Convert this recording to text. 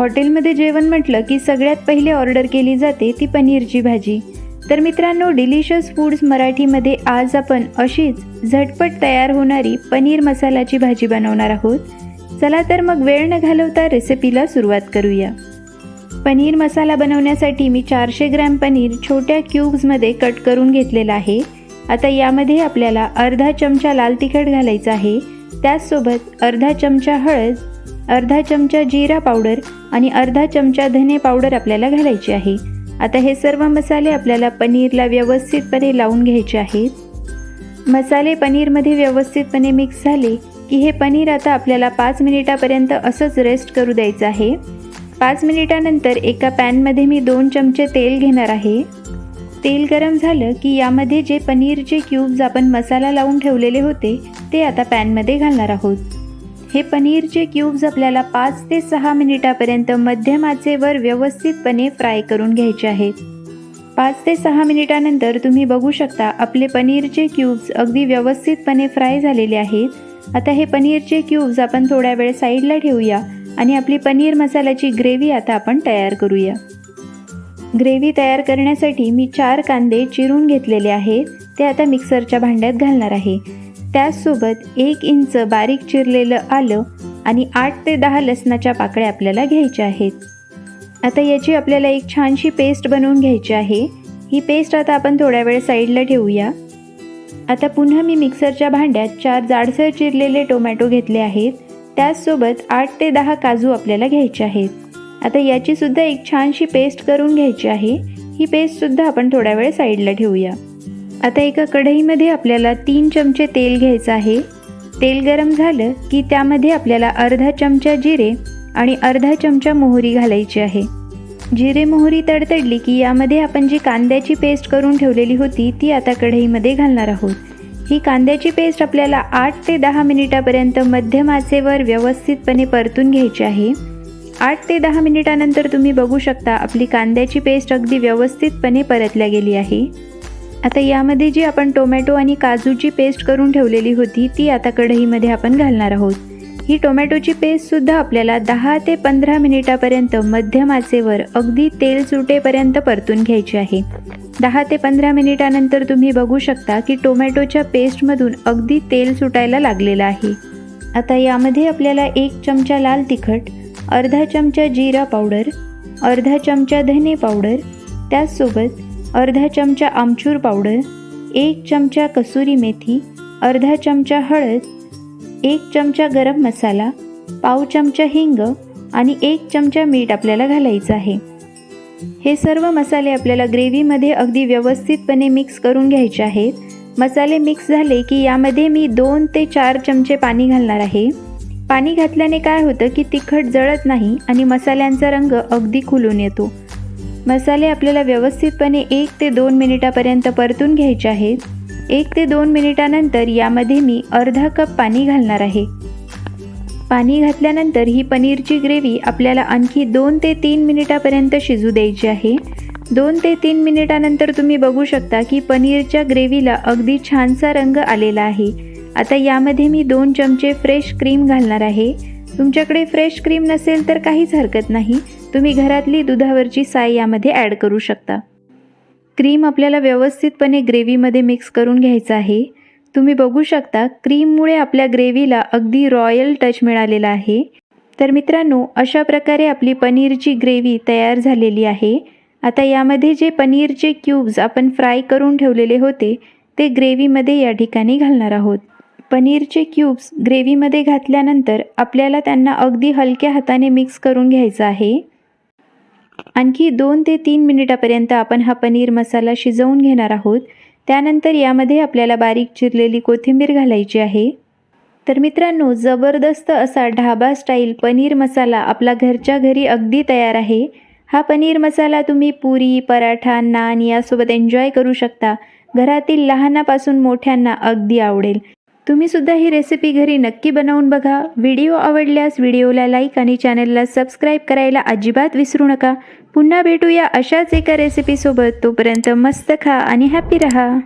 हॉटेलमध्ये जेवण म्हटलं की सगळ्यात पहिले ऑर्डर केली जाते ती पनीरची भाजी. तर मित्रांनो डिलिशियस फूड्स मराठीमध्ये आज आपण अशीच झटपट तयार होणारी पनीर मसाल्याची भाजी बनवणार आहोत. चला तर मग वेळ न घालवता रेसिपीला सुरुवात करूया. पनीर मसाला बनवण्यासाठी मी चारशे ग्रॅम पनीर छोट्या क्यूब्समध्ये कट करून घेतलेला आहे. आता यामध्ये आपल्याला अर्धा चमचा लाल तिखट घालायचं आहे. त्याचसोबत अर्धा चमचा हळद अर्धा चमचा जिरा पावडर आणि अर्धा चमचा धने पावडर आपल्याला घालायची आहे. आता हे सर्व मसाले आपल्याला पनीरला व्यवस्थितपणे लावून घ्यायचे आहेत. मसाले पनीरमध्ये व्यवस्थितपणे मिक्स झाले की हे पनीर आता आपल्याला पाच मिनिटापर्यंत असंच रेस्ट करू द्यायचं आहे. पाच मिनिटानंतर एका पॅनमध्ये मी दोन चमचे तेल घेणार आहे. तेल गरम झालं की यामध्ये जे पनीरचे क्यूब्स आपण मसाला लावून ठेवलेले होते ते आता पॅनमध्ये घालणार आहोत. हे पनीरचे क्यूब्स आपल्याला पाच ते सहा मिनिटापर्यंत मध्यम आचेवर व्यवस्थितपणे फ्राय करून घ्यायचे आहेत. पाच ते सहा मिनिटानंतर तुम्ही बघू शकता आपले पनीरचे क्यूब्स अगदी व्यवस्थितपणे फ्राय झालेले आहेत. आता हे पनीरचे क्यूब्स आपण थोड्या वेळ साईडला ठेवूया आणि आपली पनीर मसाल्याची ग्रेव्ही आता आपण तयार करूया. ग्रेव्ही तयार करण्यासाठी मी चार कांदे चिरून घेतलेले आहेत ते आता मिक्सरच्या भांड्यात घालणार आहे. त्याचसोबत एक इंच बारीक चिरलेलं आलं आणि आठ ते दहा लसणाच्या पाकळ्या आपल्याला घ्यायच्या आहेत. आता याची आपल्याला एक छानशी पेस्ट बनवून घ्यायची आहे. ही पेस्ट आता आपण थोड्या वेळ साईडला ठेवूया. आता पुन्हा मी मिक्सरच्या भांड्यात चार जाडसर चिरलेले टोमॅटो घेतले आहेत. त्याचसोबत आठ ते दहा काजू आपल्याला घ्यायचे आहेत. आता याचीसुद्धा एक छानशी पेस्ट करून घ्यायची आहे. ही पेस्टसुद्धा आपण थोड्या वेळ साईडला ठेवूया. आता एका कढईमध्ये आपल्याला तीन चमचे तेल घ्यायचं आहे. तेल गरम झालं की त्यामध्ये आपल्याला अर्धा चमचा जिरे आणि अर्धा चमचा मोहरी घालायची आहे. जिरे मोहरी तडतडली की यामध्ये आपण जी कांद्याची पेस्ट करून ठेवलेली होती ती आता कढईमध्ये घालणार आहोत. ही कांद्याची पेस्ट आपल्याला आठ ते दहा मिनिटापर्यंत मध्यम आचेवर व्यवस्थितपणे परतून घ्यायची आहे. आठ ते दहा मिनिटानंतर तुम्ही बघू शकता आपली कांद्याची पेस्ट अगदी व्यवस्थितपणे परतल्या गेली आहे. आता यामध्ये जी आपण टोमॅटो आणि काजूची पेस्ट करून ठेवलेली होती ती आता कढईमध्ये आपण घालणार आहोत. ही टोमॅटोची पेस्टसुद्धा आपल्याला दहा ते पंधरा मिनिटापर्यंत मध्यम आचेवर अगदी तेल सुटेपर्यंत परतून घ्यायची आहे. दहा ते पंधरा मिनिटानंतर तुम्ही बघू शकता की टोमॅटोच्या पेस्टमधून अगदी तेल सुटायला लागलेलं आहे. आता यामध्ये आपल्याला एक चमचा लाल तिखट अर्धा चमचा जिरा पावडर अर्धा चमचा धने पावडर त्याचसोबत अर्धा चमचा आमचूर पावडर एक चमचा कसुरी मेथी अर्धा चमचा हळद एक चमचा गरम मसाला पाव चमचा हिंग आणि एक चमचा मीठ आपल्याला घालायचं आहे. हे सर्व मसाले आपल्याला ग्रेव्हीमध्ये अगदी व्यवस्थितपणे मिक्स करून घ्यायचे आहेत. मसाले मिक्स झाले की यामध्ये मी दोन ते चार चमचे पाणी घालणार आहे. पाणी घातल्याने काय होतं की तिखट जळत नाही आणि मसाल्यांचा रंग अगदी खुलून येतो. मसाले आपल्याला व्यवस्थितपणे एक ते दोन मिनिटापर्यंत परतून घ्यायचे आहेत. एक ते दोन मिनिटानंतर यामध्ये मी अर्धा कप पाणी घालणार आहे. पाणी घातल्यानंतर ही पनीरची ग्रेव्ही आपल्याला आणखी दोन ते तीन मिनिटापर्यंत शिजू द्यायची आहे. दोन ते तीन मिनिटानंतर तुम्ही बघू शकता की पनीरच्या ग्रेव्हीला अगदी छानसा रंग आलेला आहे. आता यामध्ये मी दोन चमचे फ्रेश क्रीम घालणार आहे. तुमच्याकडे फ्रेश क्रीम नसेल तर काहीच हरकत नाही. तुम्ही घरातली दुधावरची साय यामध्ये ॲड करू शकता. क्रीम आपल्याला व्यवस्थितपणे ग्रेव्हीमध्ये मिक्स करून घ्यायचं आहे. तुम्ही बघू शकता क्रीममुळे आपल्या ग्रेव्हीला अगदी रॉयल टच मिळालेला आहे. तर मित्रांनो अशा प्रकारे आपली पनीरची ग्रेव्ही तयार झालेली आहे. आता यामध्ये जे पनीरचे क्यूब्स आपण फ्राय करून ठेवलेले होते ते ग्रेव्हीमध्ये या ठिकाणी घालणार आहोत. पनीरचे क्यूब्स ग्रेव्हीमध्ये घातल्यानंतर आपल्याला त्यांना अगदी हलक्या हाताने मिक्स करून घ्यायचं आहे. आणखी दोन ते तीन मिनिटापर्यंत आपण हा पनीर मसाला शिजवून घेणार आहोत. त्यानंतर यामध्ये आपल्याला बारीक चिरलेली कोथिंबीर घालायची आहे. तर मित्रांनो जबरदस्त असा ढाबा स्टाईल पनीर मसाला आपला घरच्या घरी अगदी तयार आहे. हा पनीर मसाला तुम्ही पुरी पराठा नान यासोबत एन्जॉय करू शकता. घरातील लहानापासून मोठ्यांना अगदी आवडेल. तुम्ही सुद्धा ही रेसिपी घरी नक्की बनवून बघा. व्हिडिओ आवडल्यास व्हिडिओला लाईक आणि चॅनलला सबस्क्राईब करायला अजिबात विसरू नका. पुन्हा भेटूया अशाच एका रेसिपीसोबत. तोपर्यंत मस्त खा आणि हॅपी रहा.